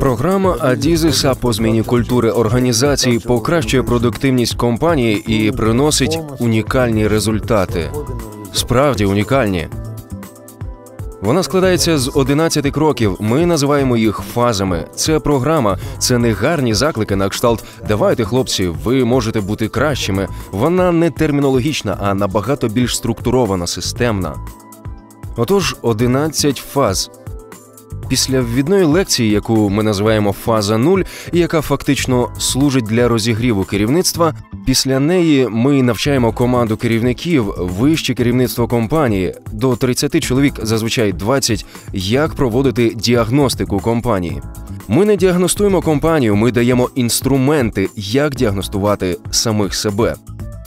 Програма Адізиса по зміні культури організації покращує продуктивність компанії і приносить унікальні результати. Справді унікальні. Вона складається з 11 кроків. Ми називаємо їх фазами. Це програма, це не гарні заклики на кшталт. Давайте, хлопці, ви можете бути кращими. Вона не термінологічна, а набагато більш структурована, системна. Отож, 11 фаз. Після ввідної лекції, яку ми називаємо фаза нуль, і яка фактично служить для розігріву керівництва. Після неї ми навчаємо команду керівників, вище керівництво компанії до 30 чоловік, зазвичай 20, як проводити діагностику компанії. Ми не діагностуємо компанію, ми даємо інструменти, як діагностувати самих себе.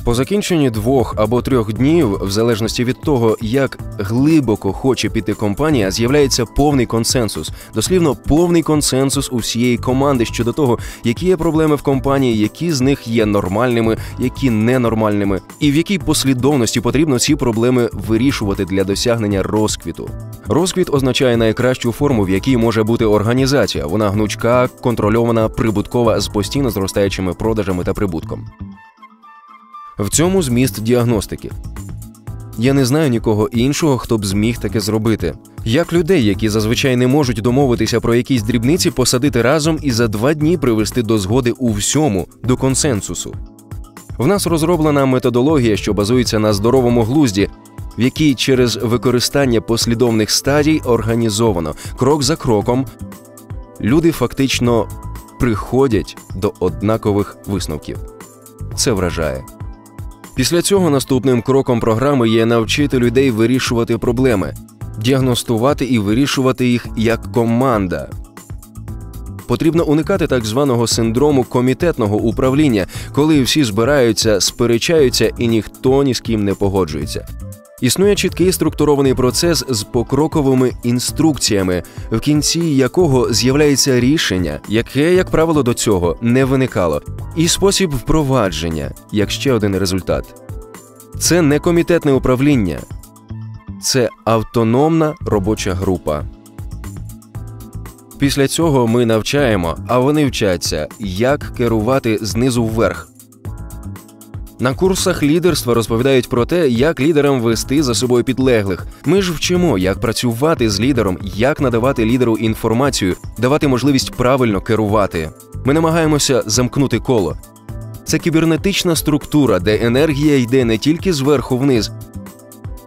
По закінченні двох або трьох днів, в залежності від того, як глибоко хоче піти компанія, з'являється повний консенсус, дослівно повний консенсус усієї команди щодо того, які є проблеми в компанії, які з них є нормальними, які ненормальними, і в якій послідовності потрібно ці проблеми вирішувати для досягнення розквіту. Розквіт означає найкращу форму, в якій може бути організація. Вона гнучка, контрольована, прибуткова з постійно зростаючими продажами та прибутком. В цьому зміст діагностики. Я не знаю нікого іншого, хто б зміг таке зробити. Як людей, які зазвичай не можуть домовитися про якісь дрібниці, посадити разом і за два дні привести до згоди у всьому, до консенсусу. В нас розроблена методологія, що базується на здоровому глузді, в якій через використання послідовних стадій організовано крок за кроком люди фактично приходять до однакових висновків. Це вражає. Після цього наступним кроком програми є навчити людей вирішувати проблеми, діагностувати і вирішувати їх як команда. Потрібно уникати так званого синдрому комітетного управління, коли всі збираються, сперечаються і ніхто ні з ким не погоджується. Існує чіткий структурований процес з покроковими інструкціями, в кінці якого з'являється рішення, яке, як правило, до цього не виникало, і спосіб впровадження як ще один результат. Це не комітетне управління, це автономна робоча група. Після цього ми навчаємо, а вони вчаться, як керувати знизу вверх. На курсах лідерства розповідають про те, як лідерам вести за собою підлеглих. Ми ж вчимо, як працювати з лідером, як надавати лідеру інформацію, давати можливість правильно керувати. Ми намагаємося замкнути коло. Це кібернетична структура, де енергія йде не тільки зверху вниз,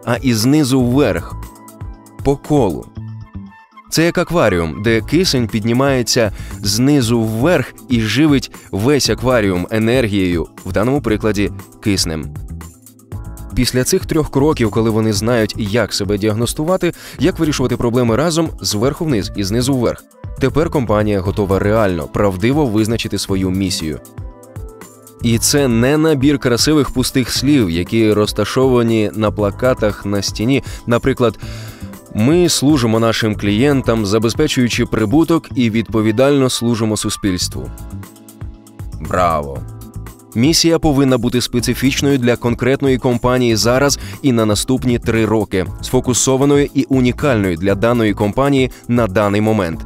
а і знизу вверх по колу. Це як акваріум, де кисень піднімається знизу вверх і живить весь акваріум енергією, в даному прикладі киснем. Після цих трьох кроків, коли вони знають, як себе діагностувати, як вирішувати проблеми разом зверху вниз і знизу вверх. Тепер компанія готова реально правдиво визначити свою місію. І це не набір красивих пустих слів, які розташовані на плакатах на стіні, наприклад. Ми служимо нашим клієнтам, забезпечуючи прибуток і відповідально служимо суспільству. Браво! Місія повинна бути специфічною для конкретної компанії зараз і на наступні три роки, сфокусованою і унікальною для даної компанії на даний момент.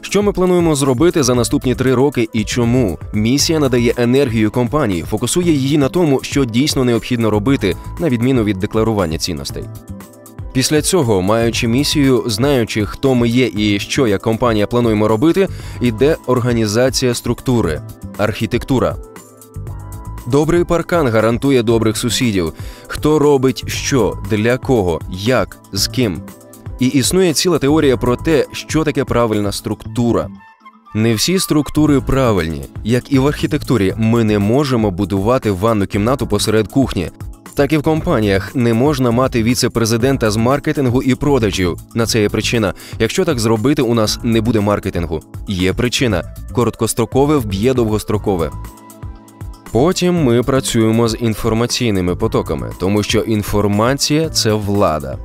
Що ми плануємо зробити за наступні три роки і чому місія надає енергію компанії, фокусує її на тому, що дійсно необхідно робити, на відміну від декларування цінностей. Після цього, маючи місію, знаючи, хто ми є і що як компанія плануємо робити, іде організація структури, архітектура. Добрий паркан гарантує добрих сусідів. Хто робить що, для кого, як, з ким. І існує ціла теорія про те, що таке правильна структура. Не всі структури правильні, як і в архітектурі, ми не можемо будувати ванну кімнату посеред кухні так і в компаніях не можна мати віце-президента з маркетингу і продажів. На це є причина. Якщо так зробити, у нас не буде маркетингу. Є причина: короткострокове вб'є довгострокове. Потім ми працюємо з інформаційними потоками, тому що інформація це влада.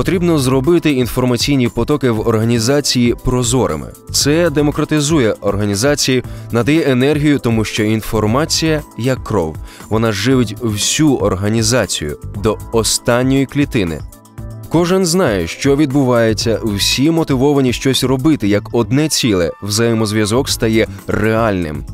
Потрібно зробити інформаційні потоки в організації прозорими. Це демократизує організації, надає енергію, тому що інформація як кров. Вона живить всю організацію до останньої клітини. Кожен знає, що відбувається, всі мотивовані щось робити як одне ціле. Взаємозв'язок стає реальним.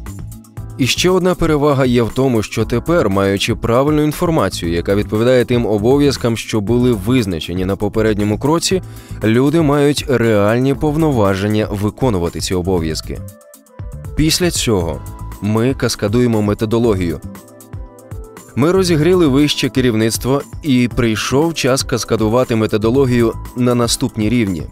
І ще одна перевага є в тому, що тепер, маючи правильну інформацію, яка відповідає тим обов'язкам, що були визначені на попередньому кроці, люди мають реальні повноваження виконувати ці обов'язки. Після цього ми каскадуємо методологію. Ми розігріли вище керівництво, і прийшов час каскадувати методологію на наступні рівні.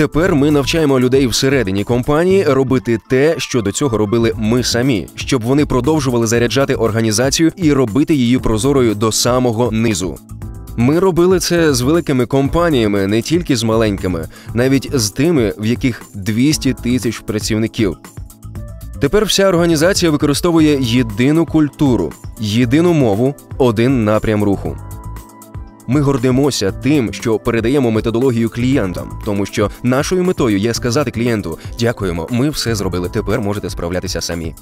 Тепер ми навчаємо людей всередині компанії робити те, що до цього робили ми самі, щоб вони продовжували заряджати організацію і робити її прозорою до самого низу. Ми робили це з великими компаніями, не тільки з маленькими, навіть з тими, в яких 200 тисяч працівників. Тепер вся організація використовує єдину культуру, єдину мову, один напрям руху. Ми гордимося тим, що передаємо методологію клієнтам, тому що нашою метою є сказати клієнту: дякуємо, ми все зробили. Тепер можете справлятися самі.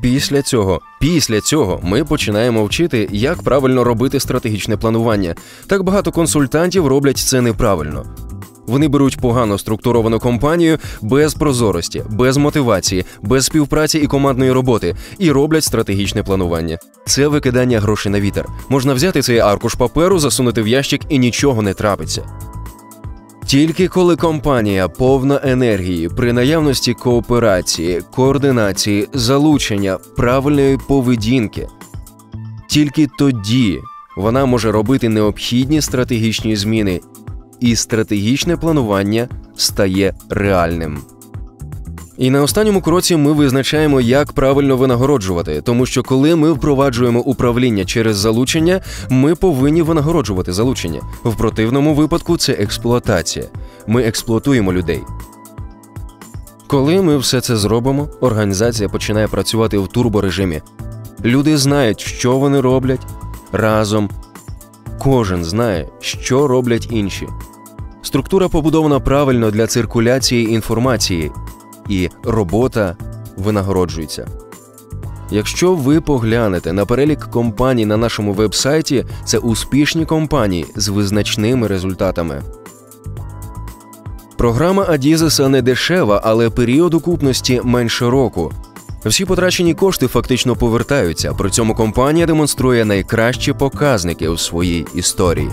Після цього, після цього, ми починаємо вчити, як правильно робити стратегічне планування. Так багато консультантів роблять це неправильно. Вони беруть погано структуровану компанію без прозорості, без мотивації, без співпраці і командної роботи і роблять стратегічне планування. Це викидання грошей на вітер. Можна взяти цей аркуш паперу, засунути в ящик і нічого не трапиться. Тільки коли компанія повна енергії при наявності кооперації, координації, залучення, правильної поведінки, тільки тоді вона може робити необхідні стратегічні зміни і стратегічне планування стає реальним. І на останньому кроці ми визначаємо, як правильно винагороджувати, тому що коли ми впроваджуємо управління через залучення, ми повинні винагороджувати залучення. В противному випадку це експлуатація. Ми експлуатуємо людей. Коли ми все це зробимо, організація починає працювати в турборежимі. Люди знають, що вони роблять разом Кожен знає, що роблять інші. Структура побудована правильно для циркуляції інформації, і робота винагороджується. Якщо ви поглянете на перелік компаній на нашому вебсайті, це успішні компанії з визначними результатами. Програма Адізеса не дешева, але період окупності менше року. Всі потрачені кошти фактично повертаються. При цьому компанія демонструє найкращі показники у своїй історії.